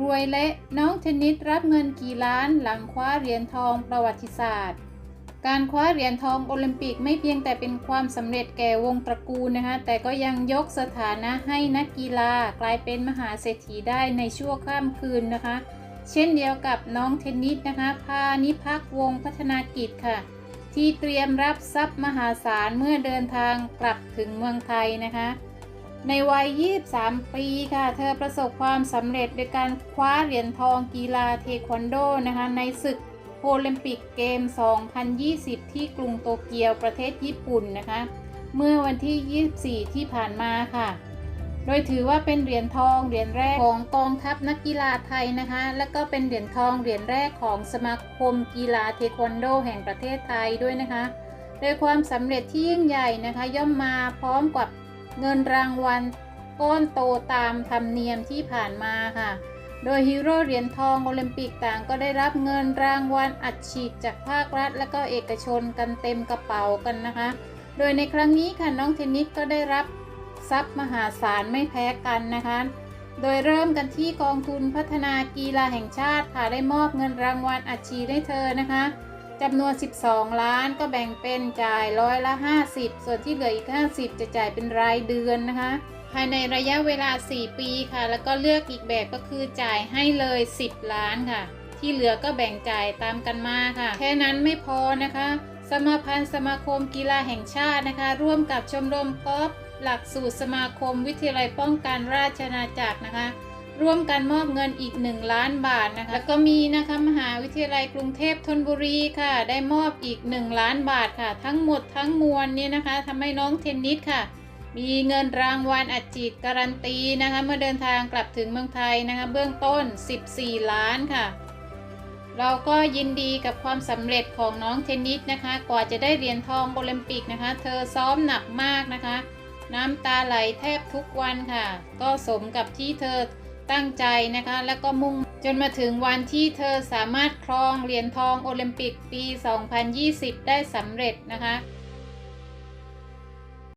รวยเละน้องเทนนิสรับเงินกี่ล้านหลังคว้าเหรียญทองประวัติศาสตร์ การคว้าเหรียญทองโอลิมปิกไม่เพียงแต่เป็นความสำเร็จแก่วงตระกูลนะคะ แต่ก็ยังยกสถานะให้นักกีฬากลายเป็นมหาเศรษฐีได้ในชั่วข้ามคืนนะคะ เช่นเดียวกับน้องเทนนิสนะคะ พานิพักวงพัฒนากิจค่ะ ที่เตรียมรับทรัพย์มหาศาลเมื่อเดินทางกลับถึงเมืองไทยนะคะ ในวัย 23 ปีค่ะ เธอประสบความสำเร็จโดยการคว้าเหรียญทองกีฬาเทควันโดนะคะ ในศึกโอลิมปิกเกม 2020 ที่กรุงโตเกียวประเทศญี่ปุ่นนะคะ เมื่อวันที่ 24 ที่ผ่านมาค่ะ โดยถือว่าเป็นเหรียญทองเหรียญแรกของกองทัพนักกีฬาไทยนะคะ และก็เป็นเหรียญทองเหรียญแรกของสมาคมกีฬาเทควันโด แห่งประเทศไทยด้วยนะคะ โดยความสำเร็จที่ยิ่งใหญ่นะคะ ย่อมมาพร้อมกับ เงินรางวัลก้อนโตตามธรรมเนียมที่ผ่านมาค่ะ โดยฮีโร่เหรียญทองโอลิมปิกต่างก็ได้รับเงินรางวัลอัดฉีดจากภาครัฐ และก็เอกชนกันเต็มกระเป๋ากันนะคะ โดยในครั้งนี้ค่ะน้องเทนนิสก็ได้รับทรัพย์มหาศาลไม่แพ้กันนะคะ โดยเริ่มกันที่กองทุนพัฒนากีฬาแห่งชาติค่ะได้มอบเงินรางวัลอัดฉีดให้เธอนะคะ จำนวน 12 ล้านก็แบ่งเป็นจ่ายร้อยละ 50 ส่วนที่เหลืออีก 50 จะจ่ายเป็นรายเดือนนะคะ ภายในระยะเวลา 4 ปีค่ะ แล้วก็เลือกอีกแบบก็คือจ่ายให้เลย 10 ล้านค่ะ ที่เหลือก็แบ่งจ่ายตามกันมาค่ะ แค่นั้นไม่พอนะคะ สมาพันธ์สมาคมกีฬาแห่งชาตินะคะ ร่วมกับชมรมกอล์ฟหลักสูตรสมาคมวิทยาลัยป้องกันราชอาณาจักรนะคะ ร่วมกันมอบเงินอีก 1 ล้านบาทนะคะแล้วก็มีนะคะมหาวิทยาลัยกรุงเทพธนบุรีค่ะ ได้มอบอีก 1 ล้านบาทค่ะ ทั้งหมดทั้งมวลเนี่ยนะคะทำให้น้องเทนนิสค่ะ มีเงินรางวัลอัดฉีดการันตีนะคะเมื่อเดินทางกลับถึงเมืองไทยนะคะเบื้องต้น 14 ล้านค่ะ เราก็ยินดีกับความสำเร็จของน้องเทนนิสนะคะ กว่าจะได้เหรียญทองโอลิมปิกนะคะ เธอซ้อมหนักมากนะคะ น้ำตาไหลแทบทุกวันค่ะ ก็สมกับที่เธอ ตั้งใจนะคะ แล้วก็มุ่งจนมาถึงวันที่เธอสามารถครองเหรียญทองโอลิมปิกปี 2020 ได้สำเร็จนะคะ